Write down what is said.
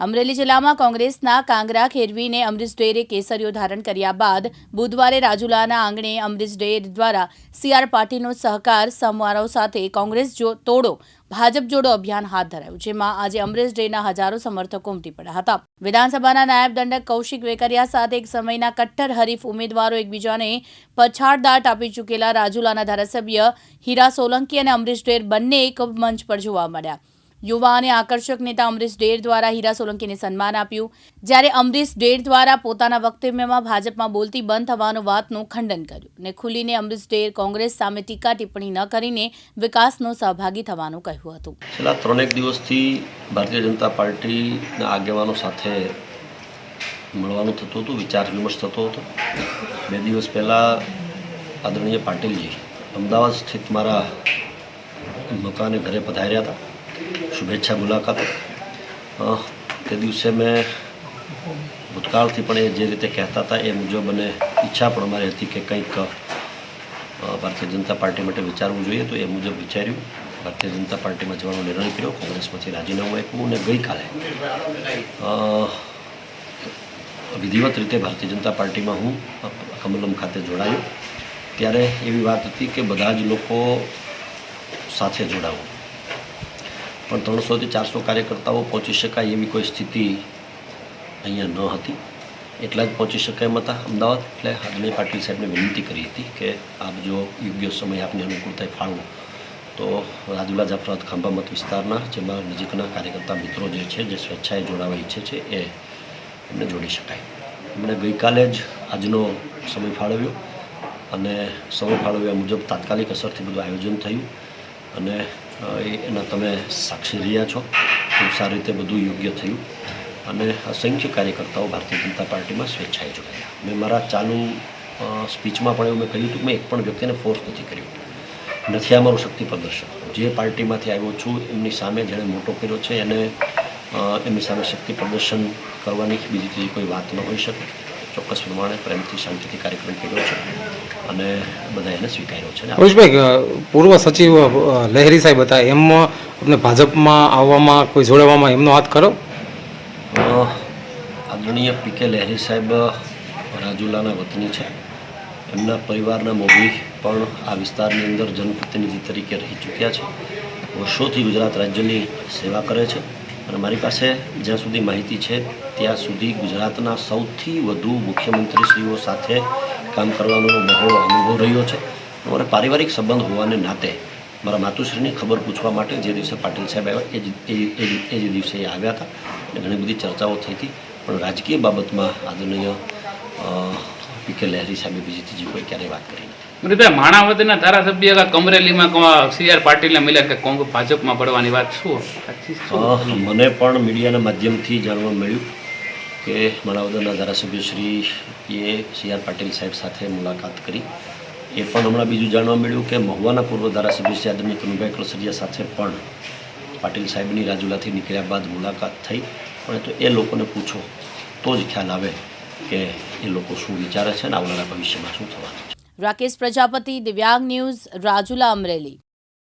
અમરેલી જિલ્લામાં કોંગ્રેસના કાંગરા, ખેરવીને અમરીશ ડેરે કેસરીઓ ધારણ કર્યા બાદ બુધવારે રાજુલાના આંગણે અમરીશ ડેર દ્વારા સીઆર પાટીલનો સહકાર સમારોહ સાથે કોંગ્રેસ જો તોડો, ભાજપ જોડો અભિયાન હાથ ધરાયું, જેમાં આજે અમરીશ ડેના હજારો સમર્થકો ઉમટી પડ્યા હતા. વિધાનસભાના નાયબ દંડક કૌશિક વેકરિયા સાથે એક સમયના કટ્ટર હરીફ ઉમેદવારો એકબીજાને પછાડદાટ આપી ચૂકેલા રાજુલાના ધારાસભ્ય હીરા સોલંકી અને અમરીશ ડેર બંને એક મંચ પર જોવા મળ્યા. યુવા અને આકર્ષક નેતા અમરીશ ડેર દ્વારા હીરા સોલંકીને સન્માન આપ્યું. જ્યારે અમરીશ ડેર દ્વારા પોતાના વક્તવ્યમાં ભાજપમાં બોલતી બંધ થવાનું વાતનું ખંડન કર્યું ને ખુલીને અમરીશ ડેર કોંગ્રેસ સામે ટીકા ટિપ્પણી ન કરીને વિકાસનો સહભાગી થવાનું કહ્યું હતું. છેલ્લા ત્રણેક દિવસથી ભારતીય જનતા પાર્ટીના આગેવાનો સાથે મળવાનું થતું હતું, વિચાર વિમર્શ થતો હતો. બે દિવસ પહેલાં આદરણીય પાટીલજી અમદાવાદ સ્થિત મારા મકાને ઘરે પધાર્યા હતા. શુભેચ્છા મુલાકાત. તે દિવસે મેં ભૂતકાળથી પણ એ જે રીતે કહેતા હતા એ મુજબ અને ઈચ્છા પણ અમારી હતી કે કંઈક ભારતીય જનતા પાર્ટી માટે વિચારવું જોઈએ તો એ મુજબ વિચાર્યું. ભારતીય જનતા પાર્ટીમાં જવાનો નિર્ણય કર્યો. કોંગ્રેસમાંથી રાજીનામું આપ્યું અને ગઈકાલે વિધિવત રીતે ભારતીય જનતા પાર્ટીમાં હું કમલમ ખાતે જોડાયો. ત્યારે એવી વાત હતી કે બધા જ લોકો સાથે જોડાવું. પણ ત્રણસોથી ચારસો કાર્યકર્તાઓ પહોંચી શકાય એવી કોઈ સ્થિતિ અહીંયા ન હતી. એટલા જ પહોંચી શકાય એમ હતા. અમદાવાદ એટલે આદરણીય પાટીલ સાહેબને વિનંતી કરી હતી કે આપ જો યોગ્ય સમય આપની અનુકૂળતાએ ફાળવો. તો રાજુલા જાફરાત ખાંભા મત વિસ્તારના, જેમાં નજીકના કાર્યકર્તા મિત્રો જે છે, જે સ્વેચ્છાએ જોડાવા ઈચ્છે છે, એ એમને જોડી શકાય. એમણે ગઈકાલે જ આજનો સમય ફાળવ્યો અને સમય ફાળવ્યા મુજબ તાત્કાલિક અસરથી બધું આયોજન થયું અને એના તમે સાક્ષી રહ્યા છો. ખૂબ સારી રીતે બધું યોગ્ય થયું. અને અસંખ્ય કાર્યકર્તાઓ ભારતીય જનતા પાર્ટીમાં સ્વેચ્છાએ જોડાયા. મેં મારા ચાલુ સ્પીચમાં પણ એવું મેં કહ્યું હતું કે મેં એક પણ વ્યક્તિને ફોર્સ નથી કર્યું. નથી આ મારું શક્તિ પ્રદર્શન. જે પાર્ટીમાંથી આવ્યો છું, એમની સામે જેણે મોટો કર્યો છે, એને એમની સામે શક્તિ પ્રદર્શન કરવાની બીજી કોઈ વાત ન હોઈ શકે. ચોક્કસ પ્રમાણે પ્રેમથી શાંતિથી કાર્યક્રમ કર્યો છે અને બધા એને સ્વીકાર્યો છે. અ, પૂર્વ સચિવ લહેરી સાહેબ હતા એમ આપણે ભાજપમાં આવવામાં કોઈ જોડાવામાં એમનો હાથ કરો અ, આદરણીય પી કે લહેરી સાહેબ રાજુલાના વતની છે. એમના પરિવારના મોભી પણ આ વિસ્તારની અંદર જનપ્રતિનિધિ તરીકે રહી ચૂક્યા છે. વર્ષોથી ગુજરાત રાજ્યની સેવા કરે છે. અને મારી પાસે જ્યાં સુધી માહિતી છે, ત્યાં સુધી ગુજરાતના સૌથી વધુ મુખ્યમંત્રીશ્રીઓ સાથે કામ કરવાનો બહોળો અનુભવ રહ્યો છે. મારા પારિવારિક સંબંધ હોવાને નાતે મારા માતુશ્રીની ખબર પૂછવા માટે જે દિવસે પાટીલ સાહેબ આવ્યા, એ એ જ- દિવસે એ આવ્યા હતા. અને ઘણી બધી ચર્ચાઓ થઈ હતી. પણ રાજકીય બાબતમાં આદરણીય પી કે લહેરી સામે બીજી ત્રીજી કોઈ ક્યારેય વાત કરી નથી. મૃદા માણાવદરના ધારાસભ્ય કમરેલીમાં કમરેલીમાં સીઆર પાટીલને મળ્યા કે કોંગ્રેસ ભાજપમાં પડવાની વાત શું? મને પણ મીડિયાના માધ્યમથી જાણવા મળ્યું કે માણાવદરના ધારાસભ્ય Shri A C R Patil saheb સાથે મુલાકાત કરી. એ પણ હમણાં બીજું જાણવા મળ્યું કે મહુવાના પૂર્વ ધારાસભ્ય શ્રી આદરણીય કનુભાઈ કળસરિયા સાથે પણ પાટીલ સાહેબની રાજુલાથી નીકળ્યા બાદ મુલાકાત થઈ. પણ તો એ લોકોને પૂછો તો જ ખ્યાલ આવે કે એ લોકો શું વિચારે છે અને આવનારા ભવિષ્યમાં શું થવાનું છે? રાકેશ પ્રજાપતિ, દિવ્યાંગ ન્યૂઝ, રાજુલા અમરેલી.